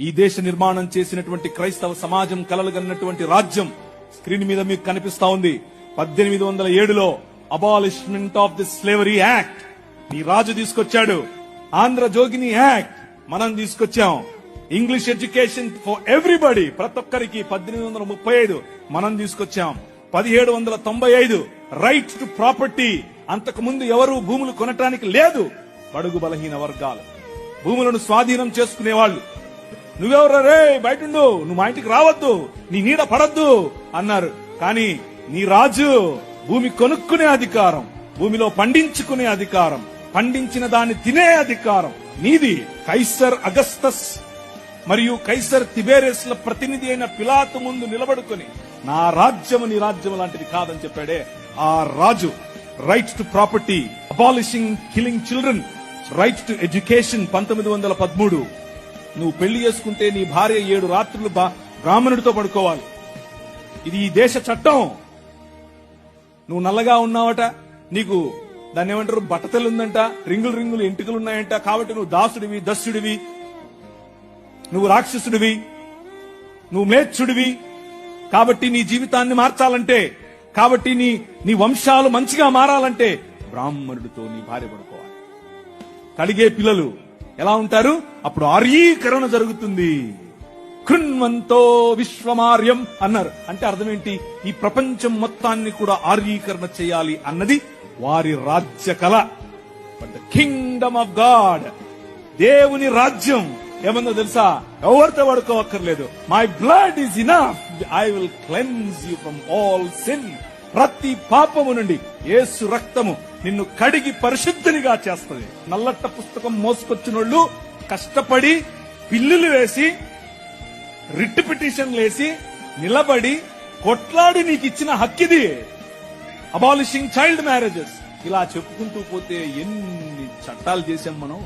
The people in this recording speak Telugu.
ఈ దేశ నిర్మాణం చేసినటువంటి క్రైస్తవ సమాజం కలలుగన్నటువంటి రాజ్యం స్క్రీన్ మీద మీకు కనిపిస్తా ఉంది. పద్దెనిమిది వందల ఏడులో abolishment of the slavery act మీ రాజు తీసుకొచ్చాడు. ఆంధ్ర జోగిని యాక్ట్ మనం తీసుకొచ్చాం. ఇంగ్లీష్ ఎడ్యుకేషన్ ఫర్ ఎవ్రీబడి ప్రతి ఒక్కరికి పద్దెనిమిది వందల ముప్పై ఐదు మనం తీసుకొచ్చాం. పదిహేడు వందల తొంభై ఐదు రైట్ టు ప్రాపర్టీ అంతకు ముందు ఎవరు భూములు కొనటానికి లేదు. బడుగు బలహీన వర్గాలు. భూములను స్వాధీనం చేసుకునేవాళ్ళు. నువ్వెవరు రే బయటుండు. నువ్వు మా ఇంటికి రావద్దు. నీ నీడ పడద్దు అన్నారు. కానీ నీ రాజు భూమి కొనుక్కునే అధికారం భూమిలో పండించుకునే అధికారం పండించిన దాన్ని తినే అధికారం. నీది కైసర్ అగస్తస్ మరియు కైసర్ తిబేరెస్ ల ప్రతినిధి అయిన పిలాతు ముందు నిలబడుకొని నా రాజ్యము నీ రాజ్యం లాంటిది కాదని చెప్పాడే ఆ రాజు. Right to property abolishing killing children right to education పంతొమ్మిది వందల పదమూడు. నువ్వు పెళ్ళి చేసుకుంటే నీ భార్య ఏడు రాత్రులు బా- బ్రాహ్మణుడితో పడుకోవాలి. ఇది ఈ దేశ చట్టం. నువ్వు నల్లగా ఉన్నావట నీకు దాన్ని ఏమంటారు బట్టతలు ఉందంట రింగులు రింగులు ఎంటుకలు ఉన్నాయంట కాబట్టి నువ్వు దాసుడివి దస్యుడివి నువ్వు రాక్షసుడివి నువ్వు మేచ్చుడివి. కాబట్టి నీ జీవితాన్ని మార్చాలంటే కాబట్టి నీ నీ వంశాలు మంచిగా మారాలంటే బ్రాహ్మణుడితో నీ భార్య పడుకోవాలి. కలిగే పిల్లలు ఎలా ఉంటారు? అప్పుడు ఆర్యీకరణ జరుగుతుంది. కృణ్వంతో విశ్వమార్యం అన్నారు. అంటే అర్థం ఏంటి ఈ ప్రపంచం మొత్తాన్ని కూడా ఆర్యీకరణ చేయాలి అన్నది వారి రాజ్య కళ but the kingdom of God దేవుని రాజ్యం. ఏమన్నా తెలుసా? ఎవరితో పడుకోవక్కర్లేదు my blood is enough I will cleanse you from all sin ప్రతి పాపము నుండి ఏసు రక్తము నిన్ను కడిగి పరిశుద్ధినిగా చేస్తుంది. నల్లట్ట పుస్తకం మోసుకొచ్చినోళ్ళు కష్టపడి పిల్లులు వేసి రిట్ పిటిషన్ వేసి నిలబడి కొట్లాడి నీకు ఇచ్చిన హక్కిది. అబాలిషింగ్ చైల్డ్ మ్యారేజెస్ ఇలా చెప్పుకుంటూ పోతే ఎన్ని చట్టాలు చేశాం మనం?